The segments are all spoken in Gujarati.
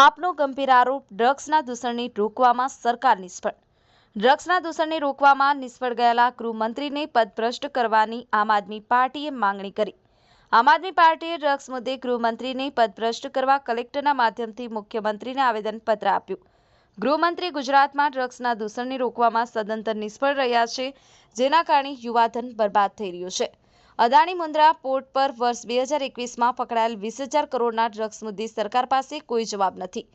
આપનો ગંભીર આરોપ ડ્રગ્સના દૂષણને રોકવામાં સરકાર નિષ્ફળ. ડ્રગ્સના દૂષણને રોકવામાં નિષ્ફળ ગયેલા ગૃહમંત્રીને પદભ્રષ્ટ કરવાની આમ આદમી પાર્ટીએ માંગણી કરી. આમ આદમી પાર્ટીએ ડ્રગ્સ મુદ્દે ગૃહમંત્રીને પદભ્રષ્ટ કરવા કલેક્ટરના માધ્યમથી મુખ્યમંત્રીને આવેદનપત્ર આપ્યું. ગૃહમંત્રી ગુજરાતમાં ડ્રગ્સના દૂષણને રોકવામાં સદંતર નિષ્ફળ રહ્યા છે, જેના કારણે યુવાધન બરબાદ થઈ રહ્યું છે. અદાણી મુન્દ્રા પોર્ટ પર વર્ષ બે હજાર એકવીસમાં પકડાયેલ વીસ હજાર કરોડના ડ્રગ્સ મુદ્દે સરકાર પાસે કોઈ જવાબ નથી.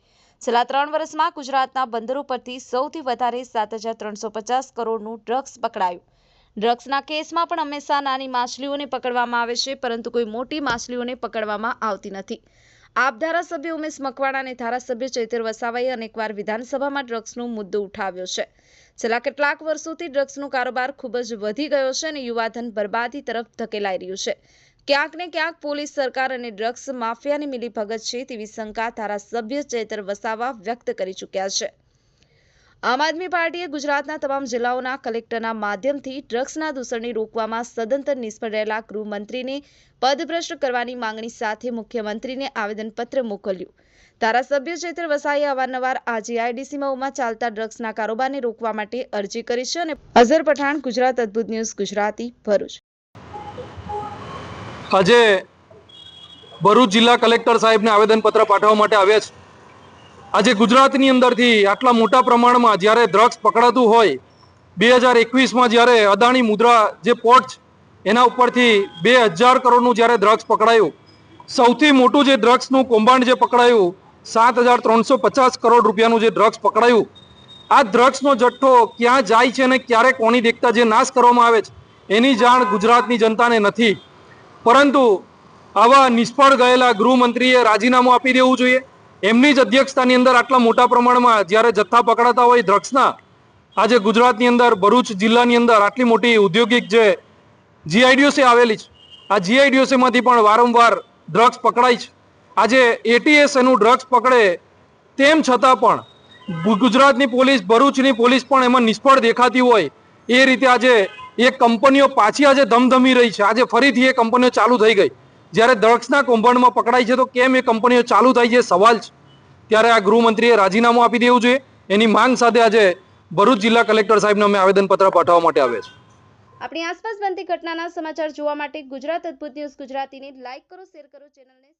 છેલ્લા ત્રણ વર્ષમાં ગુજરાતના બંદરો પરથી સૌથી વધારે સાત હજાર ત્રણસો પચાસ કરોડનું ડ્રગ્સ પકડાયું. ડ્રગ્સના કેસમાં પણ હંમેશા નાની માછલીઓને પકડવામાં આવે છે, પરંતુ કોઈ મોટી માછલીઓને પકડવામાં આવતી નથી. આપ ધારાસભ્ય ઉમેશ મકવાણા અને ધારાસભ્ય ચૈતર વસાવાએ અનેકવાર વિધાનસભામાં ડ્રગ્સનો મુદ્દો ઉઠાવ્યો છે. છેલ્લા કેટલાક વર્ષોથી ડ્રગ્સનો કારોબાર ખૂબ જ વધી ગયો છે અને યુવાધન બરબાદી તરફ ધકેલાઈ રહ્યું છે. ક્યાંક ને ક્યાંક પોલીસ સરકાર અને ડ્રગ્સ માફિયાની મિલીભગત છે તેવી શંકા ધારાસભ્ય ચેતર વસાવા વ્યક્ત કરી ચૂક્યા છે. આમ આદમી પાર્ટીએ ગુજરાતના તમામ જિલ્લાઓના કલેક્ટરના માધ્યમથી ડ્રગ્સના દૂષણને રોકવામાં સદંતર નિષ્ફળ રહેલા ગૃહમંત્રીને પદભ્રષ્ટ કરવાની માંગણી સાથે મુખ્યમંત્રીને આવેદનપત્ર મોકલ્યું. ધારાસભ્ય ચૈત્ર વસાઈએ અવારનવાર આ જીઆઈડીસી ઉમા ચાલતા ડ્રગ્સના કારોબારને રોકવા માટે અરજી કરી છે અને અઝર પઠાણ, ગુજરાત અદ્ભુત ન્યૂઝ, ગુજરાતી ભરૂચ. આજે ભરૂચ જિલ્લા કલેક્ટર સાહેબને આવેદનપત્ર પાઠવવા માટે આવ્યા છે. આજે ગુજરાતની અંદરથી આટલા મોટા પ્રમાણમાં જ્યારે ડ્રગ્સ પકડાતું હોય, બે હજાર એકવીસમાં જ્યારે અદાણી મુદ્રા જે પોર્ટ એના ઉપરથી બે હજાર કરોડનું જ્યારે ડ્રગ્સ પકડાયું, સૌથી મોટું જે ડ્રગ્સનું કૌભાંડ જે પકડાયું સાત હજાર ત્રણસો પચાસ કરોડ રૂપિયાનું જે ડ્રગ્સ પકડાયું. આ ડ્રગ્સનો જથ્થો ક્યાં જાય છે અને ક્યારે કોની દેખતા જે નાશ કરવામાં આવે છે, એની જાણ ગુજરાતની જનતાને નથી. પરંતુ આવા નિષ્ફળ ગયેલા ગૃહમંત્રીએ રાજીનામું આપી દેવું જોઈએ. એમની જ અધ્યક્ષતાની અંદર આટલા મોટા પ્રમાણમાં જ્યારે જથ્થા પકડાતા હોય ડ્રગ્સના આજે ગુજરાતની અંદર, ભરૂચ જિલ્લાની અંદર આટલી મોટી ઔદ્યોગિક જે જીઆઈડીઓસી આવેલી છે. આ જીઆઈડીઓસીમાંથી પણ વારંવાર ડ્રગ્સ પકડાય છે. આજે એટીએસ એનું ડ્રગ્સ પકડે તેમ છતાં પણ ગુજરાતની પોલીસ, ભરૂચની પોલીસ પણ એમાં નિષ્ફળ દેખાતી હોય એ રીતે આજે એ કંપનીઓ પાછી આજે ધમધમી રહી છે. આજે ફરીથી એ કંપનીઓ ચાલુ થઈ ગઈ. જ્યારે ડ્રગ્સના કૌભાંડમાં પકડાય છે તો કેમ એ કંપનીઓ ચાલુ થાય છે સવાલ છે. ત્યારે આ ગૃહમંત્રીએ રાજીનામું આપી દેવું જોઈએ. એની માંગ સાથે આજે ભરૂચ જિલ્લા કલેક્ટર સાહેબને અમે આવેદનપત્ર પાઠવવા માટે આવ્યા છે આપણી આસપાસ બનતી ઘટનાના સમાચાર જોવા માટે ગુજરાત અદ્ભુત ન્યૂઝ ગુજરાતીને લાઈક કરો, શેર કરો, ચેનલને